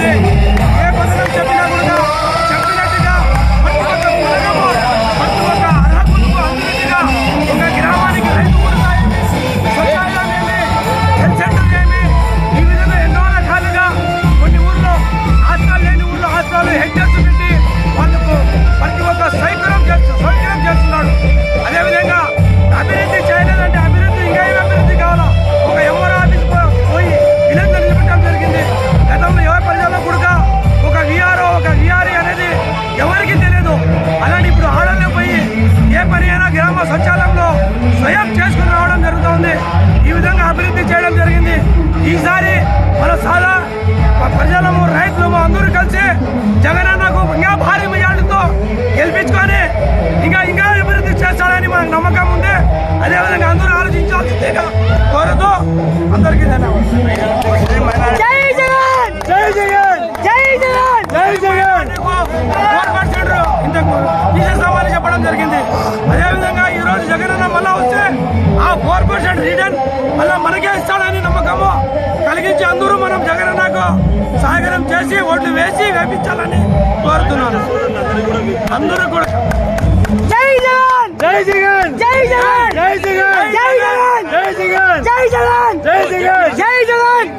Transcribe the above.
Hey. స్వచ్ఛాలయంలో స్వయం చేసుకుని రావడం జరుగుతుంది. ఈ విధంగా అభివృద్ధి చేయడం జరిగింది. ఈసారి మన సాదా ప్రజలము రైతులము అందరూ కలిసి జగనన్నకు ఇంకా భారీ మెజార్టీతో గెలిపించుకొని ఇంకా ఇంకా అభివృద్ధి చేస్తాడని మనకు నమ్మకం ఉంది. అదేవిధంగా అందరూ ఆలోచించాల్సిందిగా కోరుతూ అందరికీ ధన్యవాదాలు. జై జగన్! జై జగన్! జై జగన్! జై జగన్! ఇంతకు తీసేస్తామని చెప్పడం జరిగింది. అదేవిధంగా రిటర్న్ మళ్ళా మనకే ఇస్తాడని నమ్మకము కలిగించి అందరూ మనం జగన్ అన్నకు సహకారం చేసి ఓట్లు వేసి వేపించాలని కోరుతున్నాను అందరూ కూడా జై జగన్ జై జగన్ జై జగన్ జై జగన్ జై జగన్ జై జగన్ జై జగన్ జై జగన్ జై జగన్